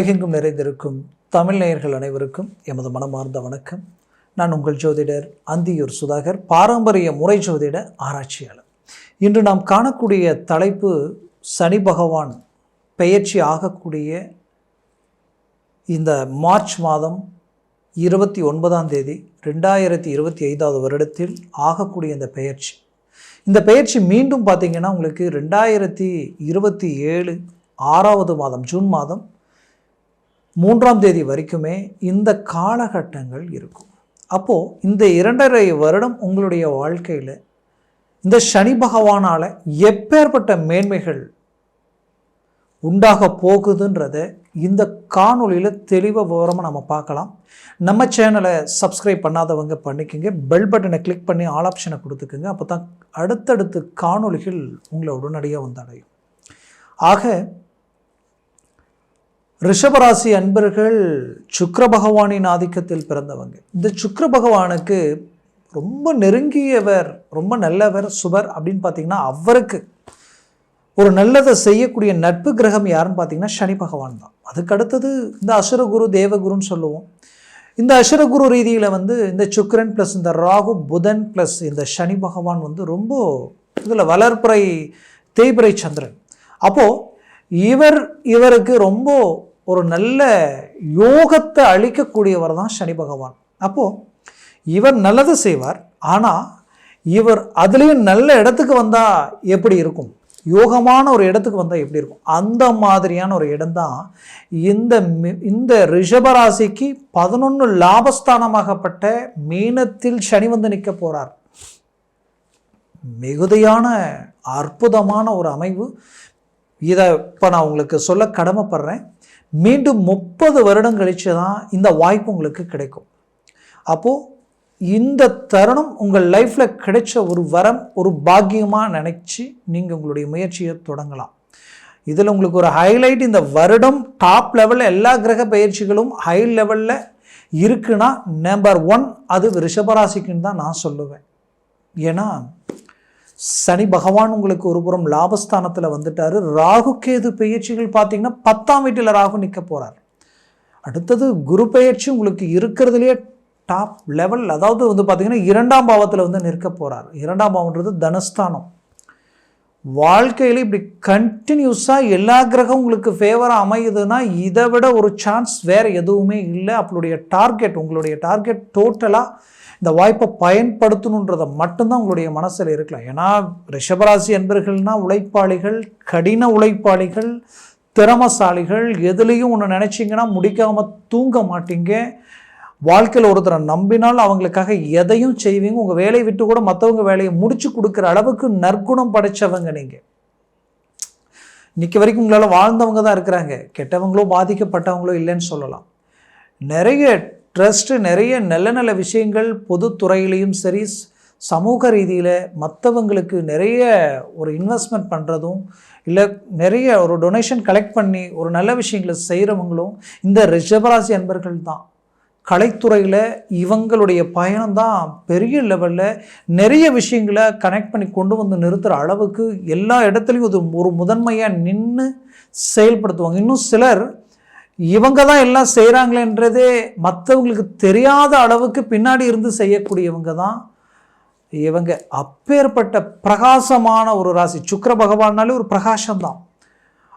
உலகெங்கும் நிறைந்திருக்கும் தமிழ் நேயர்கள் அனைவருக்கும் எமது மனமார்ந்த வணக்கம். நான் உங்கள் ஜோதிடர் அந்தியூர் சுதாகர் பாரம்பரிய முறை ஜோதிட ஆராய்ச்சியாளர். இன்று நாம் காணக்கூடிய தலைப்பு சனி பகவான் பெயர்ச்சி ஆகக்கூடிய இந்த மார்ச் மாதம் இருபத்தி ஒன்பதாம் தேதி ரெண்டாயிரத்தி இருபத்தி ஐந்தாவது வருடத்தில் ஆகக்கூடிய இந்த பெயர்ச்சி. இந்த பெயர்ச்சி மீண்டும் பார்த்தீங்கன்னா உங்களுக்கு ரெண்டாயிரத்தி இருபத்தி ஏழு ஆறாவது மாதம் ஜூன் மாதம் மூன்றாம் தேதி வரைக்குமே இந்த காலகட்டங்கள் இருக்கும். அப்போது இந்த இரண்டரை வருடம் உங்களுடைய வாழ்க்கையில் இந்த சனி பகவானால் எப்பேற்பட்ட மேன்மைகள் உண்டாக போகுதுன்றத இந்த காணொளியில் தெளிவாக விவரமாக நம்ம பார்க்கலாம். நம்ம சேனலை சப்ஸ்கிரைப் பண்ணாதவங்க பண்ணிக்கோங்க. பெல் பட்டனை கிளிக் பண்ணி ஆல் ஆப்ஷனை கொடுத்துக்குங்க. அப்போ தான் அடுத்தடுத்து காணொளிகள் உங்களை உடனடியாக வந்தடையும் ஆக ரிஷபராசி அன்பர்கள் சுக்கர பகவானின் ஆதிக்கத்தில் பிறந்தவங்க. இந்த சுக்கர பகவானுக்கு ரொம்ப நெருங்கியவர் ரொம்ப நல்லவர் சுபர் அப்படின்னு பார்த்தீங்கன்னா அவருக்கு ஒரு நல்லதை செய்யக்கூடிய நட்பு கிரகம் யாருன்னு பார்த்தீங்கன்னா சனி பகவான் தான். அதுக்கு அடுத்தது இந்த அசுரகுரு தேவகுருன்னு சொல்லுவோம். இந்த அசுரகுரு ரீதியில் வந்து இந்த சுக்கரன் ப்ளஸ் இந்த ராகு புதன் ப்ளஸ் இந்த சனி பகவான் வந்து ரொம்ப இதில் வளர்ப்புறை தேய்பிறை சந்திரன். அப்போது இவர் இவருக்கு ரொம்ப ஒரு நல்ல யோகத்தை அளிக்கக்கூடியவர் தான் சனி பகவான். அப்போது இவர் நல்லது செய்வார் ஆனால் இவர் அதுலேயும் நல்ல இடத்துக்கு வந்தால் எப்படி இருக்கும்? யோகமான ஒரு இடத்துக்கு வந்தால் எப்படி இருக்கும்? அந்த மாதிரியான ஒரு இடம்தான் இந்த மி- இந்த ரிஷபராசிக்கு பதினொன்று லாபஸ்தானமாகப்பட்ட மீனத்தில் சனி வந்து நிற்க போகிறார் மிகுதியான அற்புதமான ஒரு அமைவு. இதை இப்போ நான் உங்களுக்கு சொல்ல கடமைப்படுறேன். மீண்டும் முப்பது வருடம் கழித்து தான் இந்த வாய்ப்பு உங்களுக்கு கிடைக்கும். அப்போது இந்த தருணம் உங்கள் லைஃப்பில் கிடைச்ச ஒரு வரம் ஒரு பாக்கியமாக நினச்சி நீங்கள் உங்களுடைய முயற்சியை தொடங்கலாம். இதில் உங்களுக்கு ஒரு ஹைலைட் இந்த வருடம் டாப் லெவலில் எல்லா கிரக பயிற்சிகளும் ஹை லெவலில் இருக்குன்னா நம்பர் ஒன் அது ரிஷபராசிக்குன்னு தான் நான் சொல்லுவேன். ஏன்னா சனி பகவான் உங்களுக்கு ஒரு புறம் லாபஸ்தானத்தில் வந்துட்டார். ராகு கேது பெயர்ச்சிகள் பார்த்தீங்கன்னா பத்தாம் வீட்டில் ராகு நிற்க போகிறார் அடுத்தது குரு பெயர்ச்சி உங்களுக்கு இருக்கிறதுலையே டாப் லெவல் அதாவது வந்து பார்த்தீங்கன்னா இரண்டாம் பாவத்தில் வந்து நிற்க போகிறார் இரண்டாம் பாவம்ன்றது தனஸ்தானம். வாழ்க்கையில் இப்படி கண்டினியூஸாக எல்லா கிரகம் உங்களுக்கு ஃபேவராக அமையுதுன்னா இதை விட ஒரு சான்ஸ் வேறு எதுவுமே இல்லை. அவங்களுடைய டார்கெட் உங்களுடைய டார்கெட் டோட்டலாக இந்த வாய்ப்பை பயன்படுத்தணுன்றதை மட்டும்தான் உங்களுடைய மனசில் இருக்கலாம். ஏன்னா ரிஷபராசி என்பர்கள்னா உழைப்பாளிகள் கடின உழைப்பாளிகள் திறமசாலிகள். எதுலேயும் ஒன்று நினச்சிங்கன்னா முடிக்காமல் தூங்க மாட்டீங்க. வாழ்க்கையில் ஒருத்தரை நம்பினால் அவங்களுக்காக எதையும் செய்வீங்க. உங்கள் வேலையை விட்டு கூட மற்றவங்க வேலையை முடிச்சு கொடுக்குற அளவுக்கு நற்குணம் படைச்சவங்க நீங்கள் இன்னைக்கு வரைக்கும் உங்களால் வாழ்ந்தவங்க தான் இருக்கிறாங்க. கெட்டவங்களோ பாதிக்கப்பட்டவங்களோ இல்லைன்னு சொல்லலாம். நிறைய ட்ரஸ்ட்டு நிறைய நல்ல நல்ல விஷயங்கள் பொதுத்துறையிலையும் சரி சமூக ரீதியில் மற்றவங்களுக்கு நிறைய ஒரு இன்வெஸ்ட்மெண்ட் பண்ணுறதும் இல்லை நிறைய ஒரு டொனேஷன் கலெக்ட் பண்ணி ஒரு நல்ல விஷயங்களை செய்கிறவங்களும் இந்த ரிஷபராசி அன்பர்கள் தான். கலைத்துறையில் இவங்களுடைய பயணம் தான் பெரிய லெவலில் நிறைய விஷயங்களை கனெக்ட் பண்ணி கொண்டு வந்து நிறுத்துகிற அளவுக்கு எல்லா இடத்துலையும் இது ஒரு முதன்மையாக நின்று செயல்படுத்துவாங்க. இன்னும் சிலர் இவங்க தான் எல்லாம் செய்கிறாங்களேன்றதே மற்றவங்களுக்கு தெரியாத அளவுக்கு பின்னாடி இருந்து செய்யக்கூடியவங்க தான் இவங்க. அப்பேற்பட்ட பிரகாசமான ஒரு ராசி. சுக்கர பகவான்னாலே ஒரு பிரகாசம்தான்.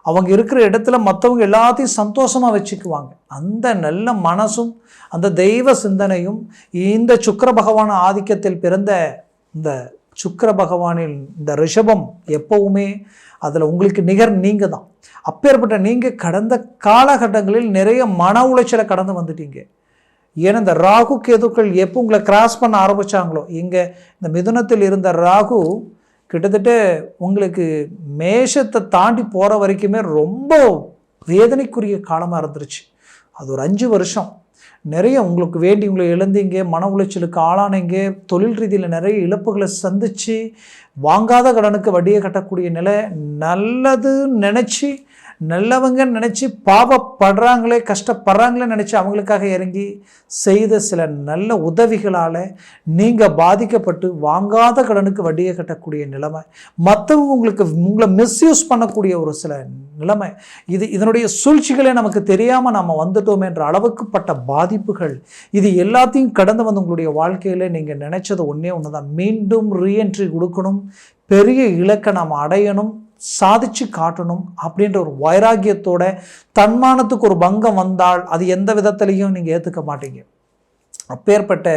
அவங்க இருக்கிற இடத்துல மற்றவங்க எல்லாத்தையும் சந்தோஷமாக வச்சுக்குவாங்க. அந்த நல்ல மனசும் அந்த தெய்வ சிந்தனையும் இந்த சுக்கர பகவான் ஆதிக்கத்தில் பிறந்த இந்த சுக்கர பகவானின் இந்த ரிஷபம் எப்பவுமே அதில் உங்களுக்கு நிகர் நீங்கள் தான் அப்பேற்பட்ட நீங்கள் கடந்த காலகட்டங்களில் நிறைய மன உளைச்சலை கடந்து வந்துட்டீங்க. ஏன்னா இந்த ராகு கேதுக்கள் எப்போ உங்களை கிராஸ் பண்ண ஆரம்பிச்சாங்களோ இங்கே இந்த மிதுனத்தில் இருந்த ராகு கிட்டத்தட்ட உங்களுக்கு மேஷத்தை தாண்டி போகிற வரைக்குமே ரொம்ப வேதனைக்குரிய காலமாக இருந்துருச்சு. அது ஒரு அஞ்சு வருஷம். நிறைய உங்களுக்கு வேண்டி உங்களை இழந்தீங்க மன உளைச்சலுக்கு ஆளானீங்க தொழில் ரீதியில் நிறைய இழப்புகளை சந்தித்து வாங்காத கடனுக்கு வட்டியை கட்டக்கூடிய நிலை நல்லது நினச்சி நல்லவங்க நினச்சி பாவப்படுறாங்களே கஷ்டப்படுறாங்களே நினச்சி அவங்களுக்காக இறங்கி செய்த சில நல்ல உதவிகளால் நீங்கள் பாதிக்கப்பட்டு வாங்காத கடனுக்கு வட்டியை கட்டக்கூடிய நிலைமை மற்றவங்க உங்களுக்கு உங்களை மிஸ்யூஸ் பண்ணக்கூடிய ஒரு சில நிலைமை இது இதனுடைய சூழ்ச்சிகளே நமக்கு தெரியாமல் நாம் வந்துட்டோம் என்ற அளவுக்கு பட்ட பாதிப்புகள் இது எல்லாத்தையும் கடந்து வந்து உங்களுடைய வாழ்க்கையில் நீங்கள் நினைச்சது ஒன்றே ஒன்று தான் மீண்டும் ரீஎன்ட்ரி கொடுக்கணும். பெரிய இலக்கை நாம் அடையணும். சாதிச்சு காட்டணும் அப்படின்ற ஒரு வைராக்கியத்தோட தன்மானத்துக்கு ஒரு பங்கம் வந்தால் அது எந்த விதத்திலையும் நீங்கள் ஏற்றுக்க மாட்டீங்க. அப்பேற்பட்ட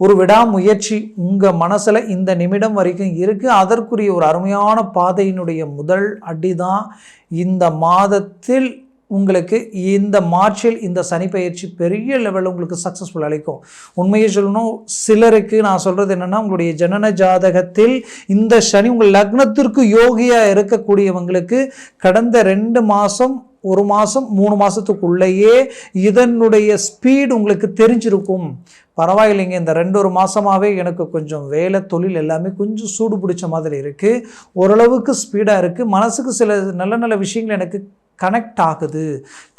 ஒரு விடாமுயற்சி உங்கள் மனசில் இந்த நிமிடம் வரைக்கும் இருக்குது அதற்குரிய ஒரு அருமையான பாதையினுடைய முதல் அடி தான் இந்த மாதத்தில் உங்களுக்கு இந்த மார்ச்சில் இந்த சனி பயிற்சி பெரிய லெவலில் உங்களுக்கு சக்ஸஸ்ஃபுல் அளிக்கும். உண்மையை சொல்லணும் சிலருக்கு நான் சொல்கிறது என்னென்னா உங்களுடைய ஜனன ஜாதகத்தில் இந்த சனி உங்கள் லக்னத்திற்கு யோகியாக இருக்கக்கூடியவங்களுக்கு கடந்த ரெண்டு மாதம் ஒரு மாதம் மூணு மாதத்துக்குள்ளேயே இதனுடைய ஸ்பீடு உங்களுக்கு தெரிஞ்சிருக்கும். பரவாயில்லைங்க இந்த ரெண்டு ஒரு மாதமாகவே எனக்கு கொஞ்சம் வேலை தொழில் எல்லாமே கொஞ்சம் சூடு பிடிச்ச மாதிரி இருக்குது ஓரளவுக்கு ஸ்பீடாக இருக்குது மனசுக்கு சில நல்ல நல்ல விஷயங்கள் எனக்கு கனெக்ட் ஆகுது.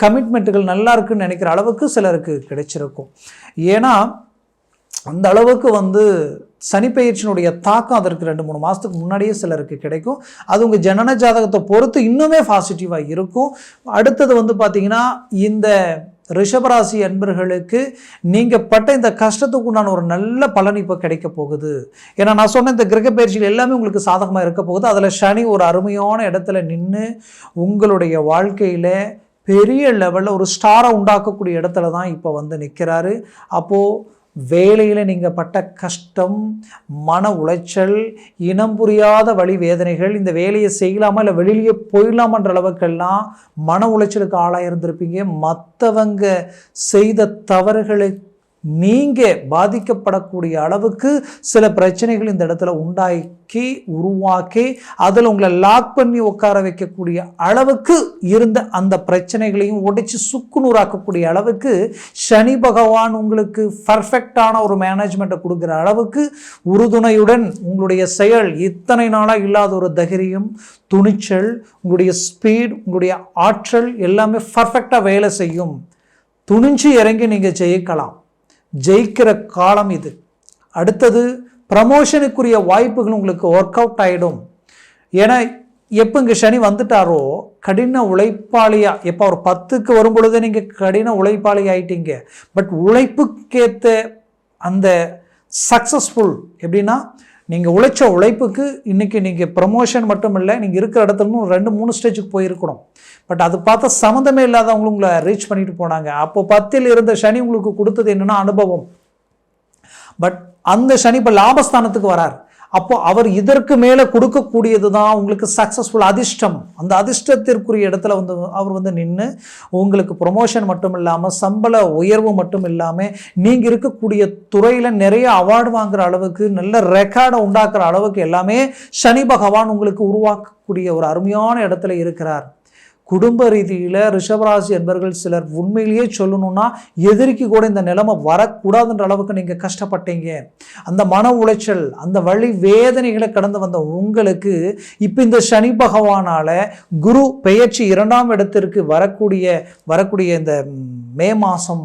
கமிட்மெண்ட்டுகள் நல்லா இருக்குன்னு நினைக்கிற அளவுக்கு சிலருக்கு கிடைச்சிருக்கும். ஏன்னா அந்த அளவுக்கு வந்து சனிப்பெயர்ச்சியினுடைய தாக்கம் அதற்கு ரெண்டு மூணு மாதத்துக்கு முன்னாடியே சிலருக்கு கிடைக்கும். அது உங்கள் ஜனன ஜாதகத்தை பொறுத்து இன்னுமே பாசிட்டிவாக இருக்கும். அடுத்தது வந்து பார்த்திங்கன்னா இந்த ரிஷபராசி அன்பர்களுக்கு நீங்கள் பட்ட இந்த கஷ்டத்துக்கு உண்டான ஒரு நல்ல பலன் இப்போ கிடைக்க போகுது. ஏன்னா நான் சொன்ன இந்த கிரக பயிற்சியில் எல்லாமே உங்களுக்கு சாதகமாக இருக்க போகுது. அதில் சனி ஒரு அருமையான இடத்துல நின்று உங்களுடைய வாழ்க்கையில் பெரிய லெவலில் ஒரு ஸ்டாரை உண்டாக்கக்கூடிய இடத்துல தான் இப்போ வந்து நிற்கிறாரு அப்போது வேலையில் நீங்கள் பட்ட கஷ்டம் மன உளைச்சல் இனம் புரியாத வழி வேதனைகள் இந்த வேலையை செய்யலாமா இல்லை வெளியிலேயே போயிடலாமன்ற அளவுக்கெல்லாம் மன உளைச்சலுக்கு ஆளாக இருந்திருப்பீங்க மற்றவங்க செய்த தவறுகளுக்கு நீங்கள் பாதிக்கப்படக்கூடிய அளவுக்கு சில பிரச்சனைகள் இந்த இடத்துல உண்டாக்கி உருவாக்கி அதில் உங்களை லாக் பண்ணி உட்கார வைக்கக்கூடிய அளவுக்கு இருந்த அந்த பிரச்சனைகளையும் உடைச்சு சுக்குநூறாக்கக்கூடிய அளவுக்கு சனி பகவான் உங்களுக்கு பர்ஃபெக்டான ஒரு மேனேஜ்மெண்ட்டை கொடுக்குற அளவுக்கு உறுதுணையுடன் உங்களுடைய செயல் இத்தனை நாளாக இல்லாத ஒரு தைரியம் துணிச்சல் உங்களுடைய ஸ்பீட் உங்களுடைய ஆற்றல் எல்லாமே பர்ஃபெக்டாக வேலை செய்யும். துணிஞ்சு இறங்கி நீங்கள் ஜெயிக்கலாம். ஜெயிக்கிற காலம் இது. அடுத்தது ப்ரமோஷனுக்குரிய வாய்ப்புகள் உங்களுக்கு ஒர்க் அவுட் ஆகிடும் ஏன்னா எப்போ இங்கே சனி வந்துட்டாரோ கடின உழைப்பாளியாக எப்போ ஒரு பத்துக்கு வரும் பொழுது நீங்கள் கடின உழைப்பாளி ஆயிட்டீங்க. பட் உழைப்புக்கேற்ற அந்த சக்ஸஸ்ஃபுல் எப்படின்னா நீங்கள் உழைச்ச உழைப்புக்கு இன்றைக்கி நீங்கள் ப்ரமோஷன் மட்டும் இல்லை நீங்கள் இருக்கிற இடத்துல ரெண்டு மூணு ஸ்டேஜுக்கு போயிருக்கணும். பட் அது பார்த்தா சம்மந்தமே இல்லாதவங்களும் உங்களை ரீச் பண்ணிட்டு போனாங்க. அப்போ பத்தில் இருந்த சனி உங்களுக்கு கொடுத்தது என்னென்னா அனுபவம். பட் அந்த சனி இப்போ லாபஸ்தானத்துக்கு வரார். அப்போ அவர் இதற்கு மேலே கொடுக்கக்கூடியது தான் உங்களுக்கு சக்ஸஸ்ஃபுல் அதிர்ஷ்டம். அந்த அதிர்ஷ்டத்திற்குரிய இடத்துல வந்து அவர் வந்து நின்று உங்களுக்கு ப்ரொமோஷன் மட்டும் இல்லாமல் சம்பள உயர்வு மட்டும் இல்லாமல் நீங்கள் இருக்கக்கூடிய துறையில் நிறைய அவார்டு வாங்குற அளவுக்கு நல்ல ரெக்கார்டை உண்டாக்குற அளவுக்கு எல்லாமே சனி பகவான் உங்களுக்கு உருவாக்கக்கூடிய ஒரு அருமையான இடத்துல இருக்கிறார். குடும்ப ரீதியில் ரிஷபராசி என்பர்கள் சிலர் உண்மையிலேயே சொல்லணும்னா எதிரிக்கு கூட இந்த நிலைமை வரக்கூடாதுன்ற அளவுக்கு நீங்கள் கஷ்டப்பட்டீங்க. அந்த மன உளைச்சல் அந்த வழி வேதனைகளை கடந்து வந்த உங்களுக்கு இப்போ இந்த சனி பகவானால் குரு பெயர்ச்சி இரண்டாம் இடத்திற்கு வரக்கூடிய வரக்கூடிய இந்த மே மாதம்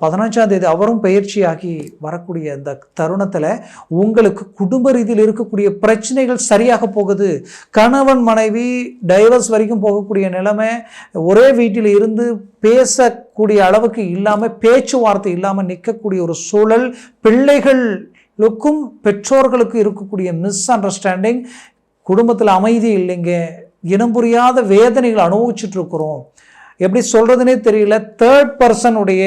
பதினஞ்சாம் தேதி அவரும் பயிற்சியாகி வரக்கூடிய அந்த தருணத்தில் உங்களுக்கு குடும்ப ரீதியில் இருக்கக்கூடிய பிரச்சனைகள் சரியாக போகுது. கணவன் மனைவி டைவர்ஸ் வரைக்கும் போகக்கூடிய நிலைமை ஒரே வீட்டில் இருந்து பேசக்கூடிய அளவுக்கு இல்லாமல் பேச்சுவார்த்தை இல்லாமல் நிற்கக்கூடிய ஒரு சூழல் பிள்ளைகளுக்கும் பெற்றோர்களுக்கும் இருக்கக்கூடிய மிஸ் அண்டர்ஸ்டாண்டிங் குடும்பத்தில் அமைதி இல்லைங்க இனம் புரியாத வேதனைகள் அனுபவிச்சுட்டு இருக்கிறோம். எப்படி சொல்கிறதுனே தெரியல. தேர்ட் பர்சனுடைய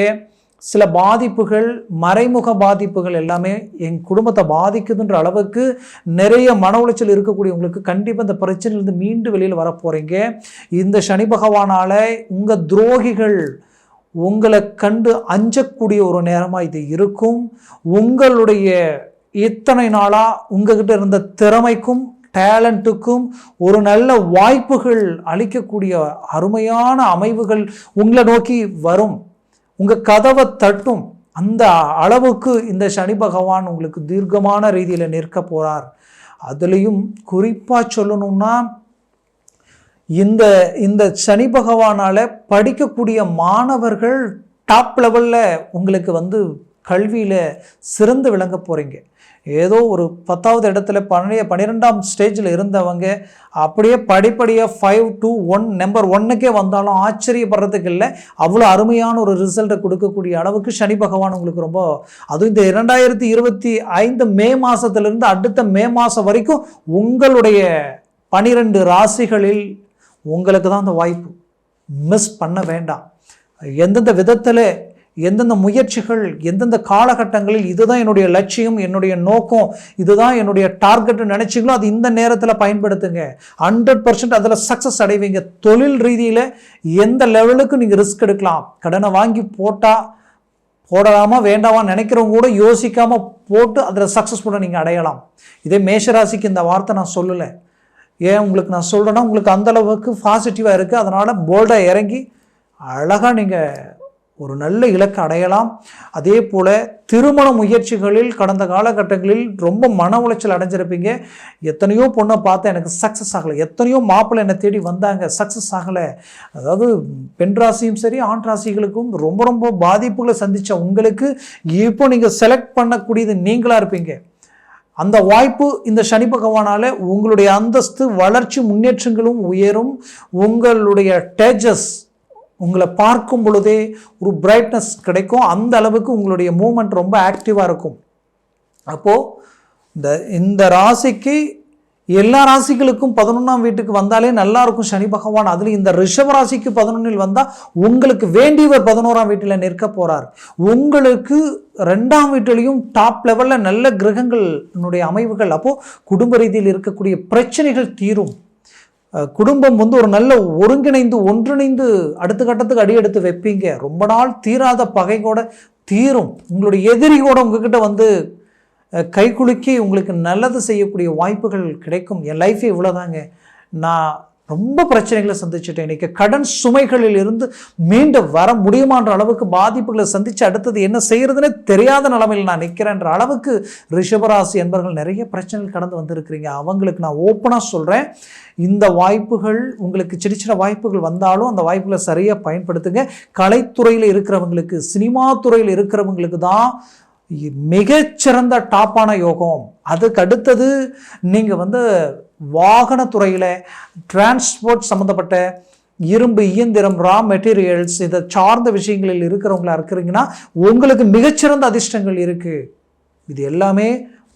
சில பாதிப்புகள் மறைமுக பாதிப்புகள் எல்லாமே என் குடும்பத்தை பாதிக்குதுன்ற அளவுக்கு நிறைய மன உளைச்சல் இருக்கக்கூடியவங்களுக்கு கண்டிப்பாக இந்த பிரச்சனையிலேருந்து மீண்டு வெளியில் வரப்போகிறீங்க இந்த சனி பகவானால் உங்கள் துரோகிகள் உங்களை கண்டு அஞ்சக்கூடிய ஒரு நேரமாக இது இருக்கும். உங்களுடைய இத்தனை நாளாக உங்ககிட்ட இருந்த திறமைக்கும் டேலண்ட்டுக்கும் ஒரு நல்ல வாய்ப்புகள் அளிக்கக்கூடிய அருமையான அமைவுகள் உங்களை நோக்கி வரும். உங்கள் கதவை தட்டும். அந்த அளவுக்கு இந்த சனி பகவான் உங்களுக்கு தீர்க்கமான ரீதியில் நிற்க போகிறார் அதுலேயும் குறிப்பாக சொல்லணும்னா இந்த இந்த சனி பகவானால் படிக்கக்கூடிய மாணவர்கள் டாப் லெவலில் உங்களுக்கு வந்து கல்வியில் சிறந்து விளங்க போகிறீங்க ஏதோ ஒரு பத்தாவது இடத்துல பழைய பன்னிரெண்டாம் ஸ்டேஜில் இருந்தவங்க அப்படியே படிப்படியாக ஃபைவ் டூ ஒன் நம்பர் ஒன்னுக்கே வந்தாலும் ஆச்சரியப்படுறதுக்கு இல்லை. அவ்வளோ அருமையான ஒரு ரிசல்ட்டை கொடுக்கக்கூடிய அளவுக்கு சனி பகவான் உங்களுக்கு ரொம்ப அதுவும் இந்த இரண்டாயிரத்தி இருபத்தி ஐந்து மே மாதத்துலேருந்து அடுத்த மே மாதம் வரைக்கும் உங்களுடைய பனிரெண்டு ராசிகளில் உங்களுக்கு தான் அந்த வாய்ப்பு. மிஸ் பண்ண வேண்டாம். எந்தெந்த விதத்தில் எந்தெந்த முயற்சிகள் எந்தெந்த காலகட்டங்களில் இதுதான் என்னுடைய லட்சியம் என்னுடைய நோக்கம் இதுதான் என்னுடைய டார்கெட்னு நினச்சிங்களோ அது இந்த நேரத்தில் பயன்படுத்துங்க. ஹண்ட்ரட் பர்சன்ட் அதில் சக்ஸஸ் அடைவீங்க. தொழில் ரீதியில் எந்த லெவலுக்கு நீங்கள் ரிஸ்க் எடுக்கலாம். கடனை வாங்கி போட்டால் போடலாமா வேண்டாமா நினைக்கிறவங்க கூட யோசிக்காமல் போட்டு அதில் சக்ஸஸ்ஃபுல்லாக நீங்கள் அடையலாம். இதே மேஷராசிக்கு இந்த வார்த்தை நான் சொல்லலை. ஏன் உங்களுக்கு நான் சொல்கிறேன்னா உங்களுக்கு அந்தளவுக்கு பாசிட்டிவாக இருக்குது அதனால் போல்டாக இறங்கி அழகாக நீங்கள் ஒரு நல்ல இலக்கை அடையலாம். அதே போல் திருமண முயற்சிகளில் கடந்த காலகட்டங்களில் ரொம்ப மன உளைச்சல் அடைஞ்சிருப்பீங்க. எத்தனையோ பொண்ணை பார்த்தா எனக்கு சக்ஸஸ் ஆகலை. எத்தனையோ மாப்பிள்ளை என்னை தேடி வந்தாங்க சக்ஸஸ் ஆகலை. அதாவது பெண் ராசியும் சரி ஆண் ராசிகளுக்கும் ரொம்ப ரொம்ப பாதிப்புகளை சந்தித்த உங்களுக்கு இப்போ நீங்கள் செலக்ட் பண்ணக்கூடியது நீங்களாக இருப்பீங்க. அந்த வாய்ப்பு இந்த சனி பகவானால் உங்களுடைய அந்தஸ்து வளர்ச்சி முன்னேற்றங்களும் உயரும். உங்களுடைய டேஜஸ் உங்களை பார்க்கும் பொழுதே ஒரு பிரைட்னஸ் கிடைக்கும். அந்த அளவுக்கு உங்களுடைய மூமெண்ட் ரொம்ப ஆக்டிவாக இருக்கும். அப்போது இந்த இந்த ராசிக்கு எல்லா ராசிகளுக்கும் பதினொன்றாம் வீட்டுக்கு வந்தாலே நல்லா இருக்கும் சனி பகவான். அதில் இந்த ரிஷப ராசிக்கு பதினொன்றில் வந்தால் உங்களுக்கு வேண்டியவர் பதினோராம் வீட்டில் நிற்க போகிறார் உங்களுக்கு ரெண்டாம் வீட்டிலையும் டாப் லெவலில் நல்ல கிரகங்களுடைய அமைவுகள். அப்போது குடும்ப ரீதியில் இருக்கக்கூடிய பிரச்சனைகள் தீரும். குடும்பம் வந்து ஒரு நல்ல ஒருங்கிணைந்து ஒன்றிணைந்து அடுத்த கட்டத்துக்கு அடி எடுத்து வைப்பீங்க. ரொம்ப நாள் தீராத பகை கூட தீரும். உங்களுடைய எதிரி கூட உங்ககிட்ட வந்து கை குலுக்கி உங்களுக்கு நல்லது செய்யக்கூடிய வாய்ப்புகள் கிடைக்கும். என் லைஃபே இவ்வளோதாங்க நான் ரொம்ப பிரச்சனைகளை சந்திச்சுட்டேன். இன்றைக்கி கடன் சுமைகளில் இருந்து மீண்டு வர முடியுமான்ற அளவுக்கு பாதிப்புகளை சந்தித்து அடுத்தது என்ன செய்கிறதுனே தெரியாத நிலைமையில் நான் நிற்கிறேன்ற அளவுக்கு ரிஷபராசி என்பவர்கள் நிறைய பிரச்சனைகள் கடந்து வந்திருக்கிறீங்க. அவங்களுக்கு நான் ஓப்பனாக சொல்கிறேன் இந்த வாய்ப்புகள் உங்களுக்கு சின்ன சின்ன வாய்ப்புகள் வந்தாலும் அந்த வாய்ப்புகளை சரியாக பயன்படுத்துங்க. கலைத்துறையில் இருக்கிறவங்களுக்கு சினிமா துறையில் இருக்கிறவங்களுக்கு தான் மிகச்சிறந்த டாப்பான யோகம். அதுக்கு அடுத்தது நீங்கள் வந்து வாகனத்துறையில் டிரான்ஸ்போர்ட் சம்மந்தப்பட்ட இரும்பு இயந்திரம் ரா மெட்டீரியல்ஸ் இதை சார்ந்த விஷயங்களில் இருக்கிறவங்களா இருக்கிறீங்கன்னா உங்களுக்கு மிகச்சிறந்த அதிர்ஷ்டங்கள் இருக்குது இது எல்லாமே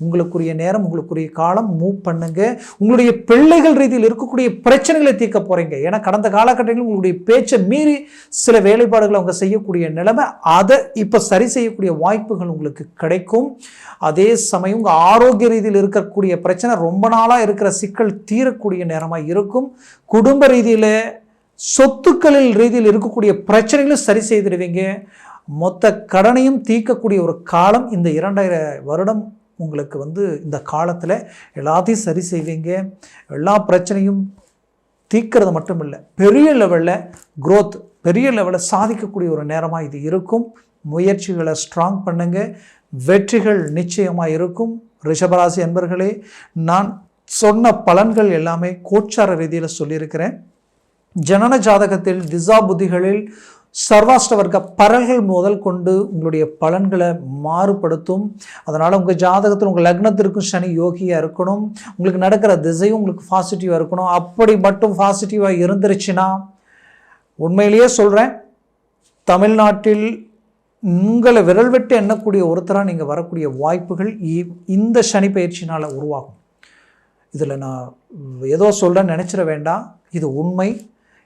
உங்களுக்குரிய நேரம் உங்களுக்குரிய காலம் மூவ் பண்ணுங்க. உங்களுடைய பிள்ளைகள் ரீதியில் இருக்கக்கூடிய பிரச்சனைகளை தீர்க்க போறீங்க. ஏன்னா கடந்த காலகட்டங்களில் உங்களுடைய பேச்சை மீறி சில வேலைப்பாடுகளை அவங்க செய்யக்கூடிய நிலைமை அதை இப்போ சரி செய்யக்கூடிய வாய்ப்புகள் உங்களுக்கு கிடைக்கும். அதே சமயம் உங்கள் ஆரோக்கிய ரீதியில் இருக்கக்கூடிய பிரச்சனை ரொம்ப நாளாக இருக்கிற சிக்கல் தீரக்கூடிய நேரமாக இருக்கும். குடும்ப ரீதியில் சொத்துக்களில் ரீதியில் இருக்கக்கூடிய பிரச்சனைகளும் சரி செய்திடுவீங்க. மொத்த கடனையும் தீர்க்கக்கூடிய ஒரு காலம் இந்த இரண்டாயிரம் வருடம் உங்களுக்கு வந்து இந்த காலத்தில் எல்லாத்தையும் சரி செய்வீங்க. எல்லா பிரச்சனையும் தீக்கிறது மட்டும் இல்லை பெரிய லெவலில் க்ரோத் பெரிய லெவலில் சாதிக்கக்கூடிய ஒரு நேரமாக இது இருக்கும். முயற்சிகளை ஸ்ட்ராங் பண்ணுங்கள் வெற்றிகள் நிச்சயமாக இருக்கும். ரிஷபராசி என்பர்களே நான் சொன்ன பலன்கள் எல்லாமே கோச்சார ரீதியில் சொல்லியிருக்கிறேன். ஜனன ஜாதகத்தில் திசா புத்திகளில் சர்வாஷ்ட வர்க்க பரல்கள் முதல் கொண்டு உங்களுடைய பலன்களை மாறுபடுத்தும். அதனால் உங்கள் ஜாதகத்தில் உங்கள் லக்னத்திற்கும் சனி யோகியாக இருக்கணும். உங்களுக்கு நடக்கிற திசையும் உங்களுக்கு பாசிட்டிவாக இருக்கணும். அப்படி மட்டும் பாசிட்டிவாக இருந்துருச்சுன்னா உண்மையிலேயே சொல்கிறேன் தமிழ்நாட்டில் உங்களை விரல் விட்டு எண்ணக்கூடிய ஒருத்தராக நீங்கள் வரக்கூடிய வாய்ப்புகள் இந்த சனி பயிற்சினால் உருவாகும். இதில் நான் ஏதோ சொல்கிறேன்னு நினச்சிட வேண்டாம். இது உண்மை.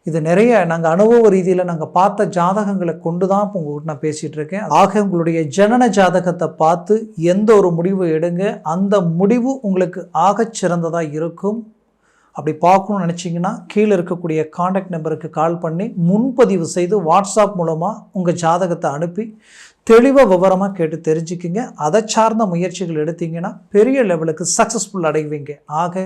இது நிறைய நாங்கள் அனுபவ ரீதியில் நாங்கள் பார்த்த ஜாதகங்களை கொண்டு தான் இப்போ உங்கள்கிட்ட நான் பேசிகிட்டு இருக்கேன். ஆக உங்களுடைய ஜனன ஜாதகத்தை பார்த்து எந்த ஒரு முடிவு எடுங்க. அந்த முடிவு உங்களுக்கு ஆகச் சிறந்ததாக இருக்கும். அப்படி பார்க்கணும்னு நினச்சிங்கன்னா கீழே இருக்கக்கூடிய காண்டாக்ட் நம்பருக்கு கால் பண்ணி முன்பதிவு செய்து வாட்ஸ்அப் மூலமாக உங்கள் ஜாதகத்தை அனுப்பி தெளிவாக விவரமாக கேட்டு தெரிஞ்சுக்கிங்க. அதை சார்ந்த முயற்சிகள் எடுத்தீங்கன்னா பெரிய லெவலுக்கு சக்ஸஸ்ஃபுல் அடைவீங்க. ஆக